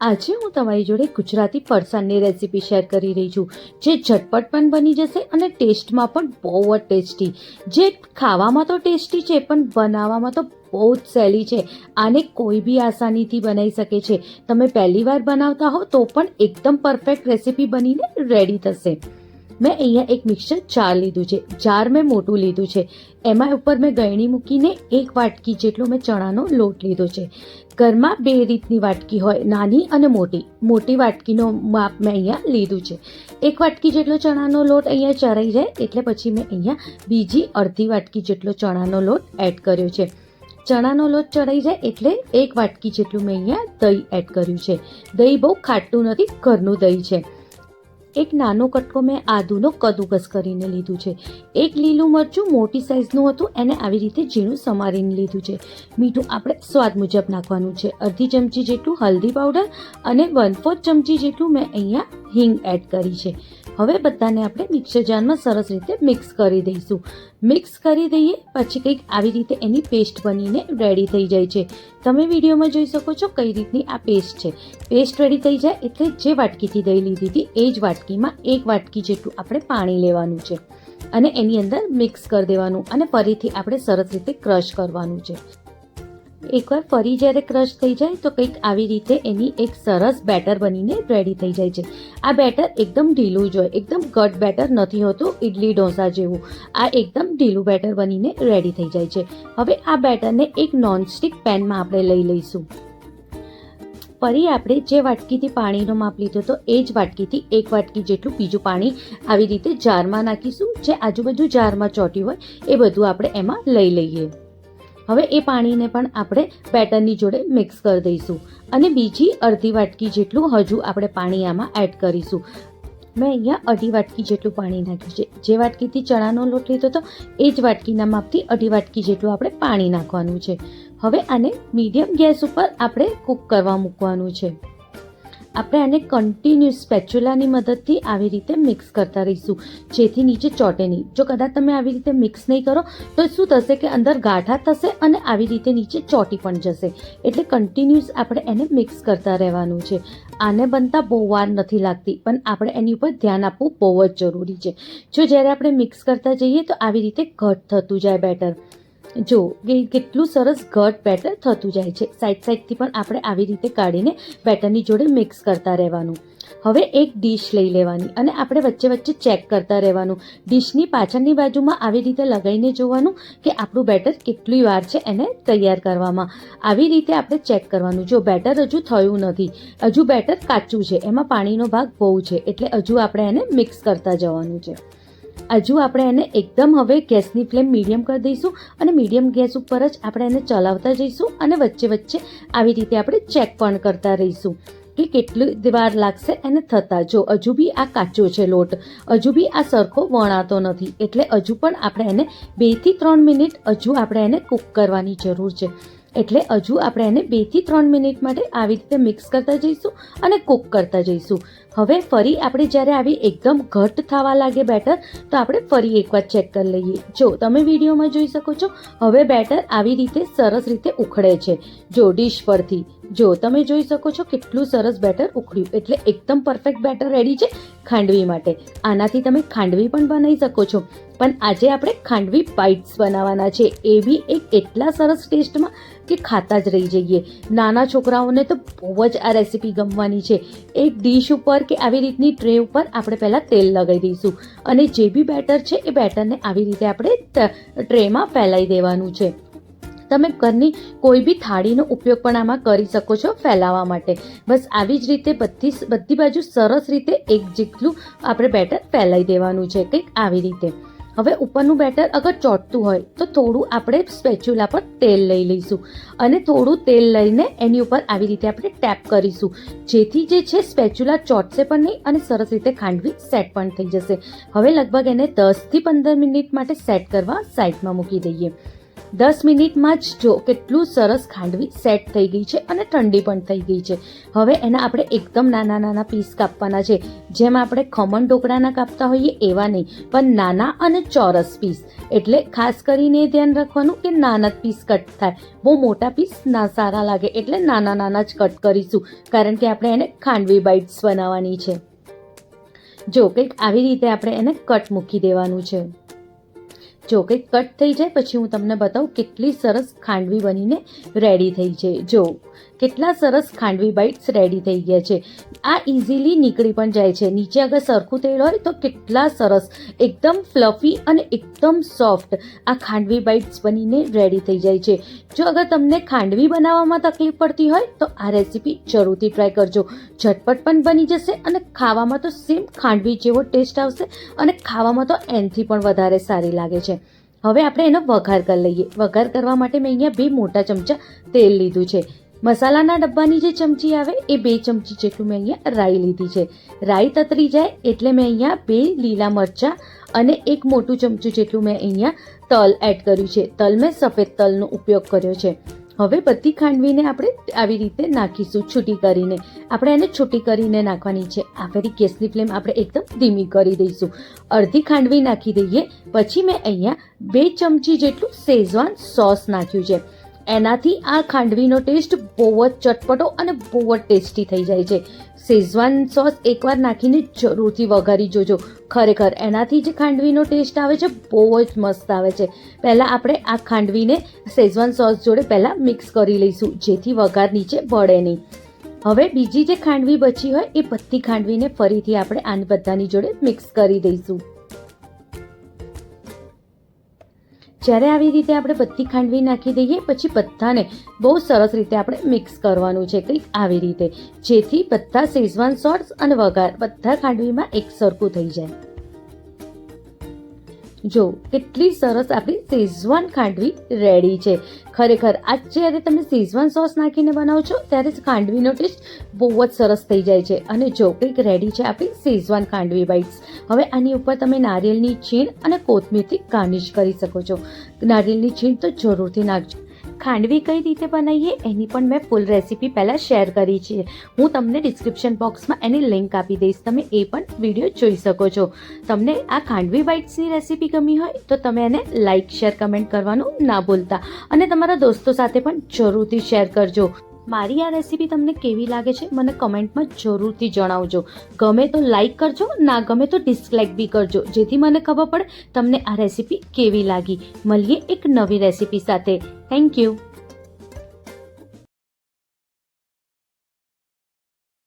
આજે હું તમારી જોડે ગુજરાતી ફરસાણની રેસીપી શેર કરી રહી છું. જે ઝટપટ પણ બની જશે અને ટેસ્ટમાં પણ બહુ જ ટેસ્ટી જે ખાવામાં તો ટેસ્ટી છે, પણ બનાવવામાં તો બહુ જ સહેલી છે. આને કોઈ બી આસાનીથી બનાવી શકે છે. તમે પહેલી વાર બનાવતા હો તો પણ એકદમ પરફેક્ટ રેસીપી બનીને રેડી થશે. મેં અહીંયા એક મિક્સર જાર લીધું છે. જાર મેં મોટું લીધું છે. એમાં ઉપર મેં ગળણી મૂકીને એક વાટકી જેટલો મેં ચણાનો લોટ લીધો છે. ઘરમાં બે રીતની વાટકી હોય, નાની અને મોટી. મોટી વાટકીનો માપ મેં અહીંયા લીધું છે. એક વાટકી જેટલો ચણાનો લોટ અહીંયા ચરાઈ જાય, એટલે પછી મેં અહીંયા બીજી અડધી વાટકી જેટલો ચણાનો લોટ એડ કર્યો છે. ચણાનો લોટ ચડાઈ જાય, એટલે એક વાટકી જેટલું મેં અહીંયા દહીં એડ કર્યું છે. દહીં બહુ ખાટું નથી, ઘરનું દહીં છે. એક નાનો કટકો મેં આદુનો કદુકસ કરીને લીધું છે. એક લીલું મરચું મોટી સાઇઝનું હતું, એને આવી રીતે ઝીણું સમારીને લીધું છે. મીઠું આપણે સ્વાદ મુજબ નાખવાનું છે. અડધી ચમચી જેટલું હલ્દી પાવડર અને વન ફોર્થ ચમચી જેટલું મેં અહીંયા હિંગ એડ કરી છે. હવે બધાને આપણે મિક્સર જારમાં સરસ રીતે મિક્સ કરી દઈશું. મિક્સ કરી દઈએ, પછી કંઈક આવી રીતે એની પેસ્ટ બનીને રેડી થઈ જાય છે. તમે વિડીયોમાં જોઈ શકો છો કઈ રીતની આ પેસ્ટ છે. પેસ્ટ રેડી થઈ જાય એટલે જે વાટકીથી દહીં લીધી હતી, એ જ વાટકીમાં એક વાટકી જેટલું આપણે પાણી લેવાનું છે. અને એની અંદર મિક્સ કરી દેવાનું અને ફરીથી આપણે સરસ રીતે ક્રશ કરવાનું છે. એકવાર ફરી જ્યારે ક્રશ થઈ જાય તો કંઈક આવી રીતે એની એક સરસ બેટર બનીને રેડી થઈ જાય છે. આ બેટર એકદમ ઢીલું જ હોય, એકદમ ગટ બેટર નથી હોતું ઇડલી ઢોસા જેવું. આ એકદમ ઢીલું બેટર બનીને રેડી થઈ જાય છે. હવે આ બેટરને એક નોનસ્ટિક પેનમાં આપણે લઈ લઈશું. ફરી આપણે જે વાટકીથી પાણીનો માપ લીધો હતો, એ જ વાટકીથી એક વાટકી જેટલું બીજું પાણી આવી રીતે જારમાં નાખીશું. જે આજુબાજુ જારમાં ચોટ્યું હોય, એ બધું આપણે એમાં લઈ લઈએ. હવે એ પાણીને પણ આપણે બેટરની જોડે મિક્સ કરી દઈશું. અને બીજી અડધી વાટકી જેટલું હજુ આપણે પાણી આમાં એડ કરીશું. મેં અહીંયા અઢી વાટકી જેટલું પાણી નાખ્યું છે. જે વાટકીથી ચણાનો લોટ લીધો હતો, એ જ વાટકીના માપથી અઢી વાટકી જેટલું આપણે પાણી નાખવાનું છે. હવે આને મીડિયમ ગેસ ઉપર આપણે કૂક કરવા મૂકવાનું છે. આપણે આને કન્ટિન્યુઅસ સ્પેચ્યુલાની મદદથી આવી રીતે મિક્સ કરતા રહીશું. જેથી નીચે ચોટે નહીં. જો કદાચ તમે આવી રીતે મિક્સ નહીં કરો, તો શું થશે કે અંદર ગાંઠા થશે અને આવી રીતે નીચે ચોટી પણ જશે. એટલે કન્ટિન્યુઅસ આપણે એને મિક્સ કરતા રહેવાનું છે. આને બનતા બહુ વાર નથી લાગતી, પણ આપણે એની ઉપર ધ્યાન આપવું બહુ જ જરૂરી છે. જો જ્યારે આપણે મિક્સ કરતા જઈએ, તો આવી રીતે ઘટ થતું જાય બેટર જો કે કેટલું સરસ ઘટ બેટર થતું જાય છે. સાઈડ સાઈડથી પણ આપણે આવી રીતે કાઢીને બેટરની જોડે મિક્સ કરતા રહેવાનું. હવે એક ડીશ લઈ લેવાની અને આપણે વચ્ચે વચ્ચે ચેક કરતા રહેવાનું. ડીશની પાછળની બાજુમાં આવી રીતે લગાવીને જોવાનું કે આપણું બેટર કેટલી વાર છે એને તૈયાર કરવામાં. આવી રીતે આપણે ચેક કરવાનું. જો બેટર હજુ થયું નથી, હજુ બેટર કાચું છે, એમાં પાણીનો ભાગ બહુ છે, એટલે હજુ આપણે એને મિક્સ કરતા જવાનું છે. હજુ આપણે એને એકદમ હવે ગેસની ફ્લેમ મીડિયમ કરી દઈશું અને મીડિયમ ગેસ ઉપર જ આપણે એને ચલાવતા જઈશું અને વચ્ચે વચ્ચે આવી રીતે આપણે ચેક પણ કરતા રહીશું કે કેટલી વાર લાગશે એને થતાં. જો હજુ બી આ કાચો છે લોટ, હજુ બી આ સરખો વણાતો નથી, એટલે હજુ પણ આપણે એને બેથી ત્રણ મિનિટ હજુ આપણે એને કૂક કરવાની જરૂર છે. એટલે હજુ આપણે એને બેથી ત્રણ મિનિટ માટે આવી રીતે મિક્સ કરતા જઈશું અને કૂક કરતા જઈશું. હવે ફરી આપણે જ્યારે આવી એકદમ ઘટ થવા લાગે બેટર, તો આપણે ફરી એકવાર ચેક કરી લઈએ. જો તમે વિડીયોમાં જોઈ શકો છો, હવે બેટર આવી રીતે સરસ રીતે ઉખડે છે. જો ડીશ પરથી, જો તમે જોઈ શકો છો કેટલું સરસ બેટર ઉખડ્યું. એટલે એકદમ પરફેક્ટ બેટર રેડી છે ખાંડવી માટે. આનાથી તમે ખાંડવી પણ બનાવી શકો છો. પણ આજે આપણે ખાંડવી બાઇટ્સ બનાવવાના છે. એ બી એક એટલા સરસ ટેસ્ટમાં કે ખાતા જ રહી જઈએ. નાના છોકરાઓને તો બહુ જ આ રેસીપી ગમવાની છે. એક ડીશ ઉપર કે આવી રીતની ટ્રે ઉપર આપણે પહેલાં તેલ લગાવી દઈશું. અને જે બી બેટર છે એ બેટરને આવી રીતે આપણે ટ્રેમાં ફેલાઈ દેવાનું છે. તમે ઘરની કોઈ બી થાળીનો ઉપયોગ પણ આમાં કરી શકો છો ફેલાવવા માટે. બસ આવી જ રીતે બધી બધી બાજુ સરસ રીતે એક જેટલું આપણે બેટર ફેલાઈ દેવાનું છે. કંઈક આવી રીતે. હવે ઉપરનું બેટર અગર ચોટતું હોય, તો થોડું આપણે સ્પેચ્યુલા પર તેલ લઈ લઈશું. અને થોડું તેલ લઈને એની ઉપર આવી રીતે આપણે ટેપ કરીશું. જેથી જે છે સ્પેચ્યુલા ચોટશે પણ નહીં અને સરસ રીતે ખાંડવી સેટ પણ થઈ જશે. હવે લગભગ એને દસથી પંદર મિનિટ માટે સેટ કરવા સાઈડમાં મૂકી દઈએ. દસ મિનિટમાં જ જો કેટલું સરસ ખાંડવી સેટ થઈ ગઈ છે અને ઠંડી પણ થઈ ગઈ છે. હવે એના આપણે એકદમ નાના નાના પીસ કાપવાના છે. જેમ આપણે ખમણ ઢોકળાના કાપતા હોઈએ એવા નહીં, પણ નાના અને ચોરસ પીસ એટલે ખાસ કરીને ધ્યાન રાખવાનું કે નાના જ પીસ કટ થાય. બહુ મોટા પીસ ના સારા લાગે, એટલે નાના નાના જ કટ કરીશું, કારણ કે આપણે એને ખાંડવી બાઇટ્સ બનાવવાની છે. જો કંઈક આવી રીતે આપણે એને કટ મૂકી દેવાનું છે. જો કંઈક કટ થઈ જાય, પછી હું તમને બતાવું કેટલી સરસ ખાંડવી બનીને રેડી થઈ છે જો કેટલા સરસ ખાંડવી બાઇટ્સ રેડી થઈ ગયા છે. આ ઇઝીલી નીકળી પણ જાય છે. નીચે અગર સરખું તેલ હોય તો કેટલા સરસ, એકદમ ફ્લફી અને એકદમ સોફ્ટ આ ખાંડવી બાઇટ્સ બનીને રેડી થઈ જાય છે. જો અગર તમને ખાંડવી બનાવવામાં તકલીફ પડતી હોય તો આ રેસીપી જરૂરથી ટ્રાય કરજો. ઝટપટ પણ બની જશે અને ખાવામાં તો સેમ ખાંડવી જેવો ટેસ્ટ આવશે અને ખાવામાં તો એનથી પણ વધારે સારી લાગે છે. હવે આપણે એનો વઘાર કરી લઈએ. વઘાર કરવા માટે મેં અહીંયા બે મોટા ચમચા તેલ લીધું છે. મસાલાના ડબ્બાની જે ચમચી આવે એ બે ચમચી જેટલું મેં અહીંયા રાઈ લીધી છે. રાઈ તતરી જાય એટલે મેં અહીંયા બે લીલા મરચાં અને એક મોટું ચમચું જેટલું મેં અહીંયા તલ એડ કર્યું છે. તલ મેં સફેદ તલનો ઉપયોગ કર્યો છે. હવે બધી ખાંડવીને આપણે આવી રીતે નાખીશું છૂટી કરીને. આપણે એને છૂટી કરીને નાખવાની છે. આ ફરી ગેસની ફ્લેમ આપણે એકદમ ધીમી કરી દઈશું. અડધી ખાંડવી નાખી દઈએ. પછી મેં અહીંયા બે ચમચી જેટલું શેઝવાન સોસ નાખ્યું છે. એનાથી આ ખાંડવીનો ટેસ્ટ બહુ જ ચટપટો અને બહુ જ ટેસ્ટી થઈ જાય છે. શેઝવાન સોસ એકવાર નાખીને જરૂરથી વઘારી જોજો. ખરેખર એનાથી જે ખાંડવીનો ટેસ્ટ આવે છે, બહુ જ મસ્ત આવે છે. પહેલાં આપણે આ ખાંડવીને શેઝવાન સોસ જોડે પહેલાં મિક્સ કરી લઈશું, જેથી વઘાર નીચે બળે નહીં. હવે બીજી જે ખાંડવી બચી હોય એ બધી ખાંડવીને ફરીથી આપણે આ બધાની જોડે મિક્સ કરી દઈશું. જ્યારે આવી રીતે આપણે બધી ખાંડવી નાખી દઈએ, પછી બધાને બહુ સરસ રીતે આપણે મિક્સ કરવાનું છે કંઈક આવી રીતે. જેથી બધા શેઝવાન સોસ અને વઘાર બધા ખાંડવીમાં એક સરખું થઈ જાય. જો, કેટલી સરસ આપણી શેઝવાન ખાંડવી રેડી છે. ખરેખર આ જ્યારે તમે શેઝવાન સોસ નાખીને બનાવો છો, ત્યારે ખાંડવીનો ટેસ્ટ બહુ જ સરસ થઈ જાય છે. અને જો કંઈક રેડી છે આપણી શેઝવાન ખાંડવી બાઇટ્સ હવે આની ઉપર તમે નારિયેળની છીણ અને કોથમીરથી ગાર્નિશ કરી શકો છો. નારિયેળની છીણ તો જરૂરથી નાખજો. ખાંડવી કઈ રીતે બનાવીએ, એની પણ મેં ફૂલ રેસીપી પહેલાં શેર કરી છે. હું તમને ડિસ્ક્રિપ્શન બોક્સમાં એની લિંક આપી દઈશ, તમે એ પણ વીડિયો જોઈ શકો છો. તમને આ ખાંડવી બાઇટ્સની રેસીપી ગમી હોય, તો તમે એને લાઇક શેર કમેન્ટ કરવાનું ના ભૂલતા. અને તમારા દોસ્તો સાથે પણ જરૂરથી શેર કરજો. મારી આ રેસીપી તમને કેવી લાગે છે, મને કમેન્ટમાં જરૂરથી જણાવજો. ગમે તો લાઈક કરજો, ના ગમે તો ડિસલાઇક બી કરજો. જેથી મને ખબર પડે તમને આ રેસીપી કેવી લાગી. મળીએ એક નવી રેસીપી સાથે. Thank you.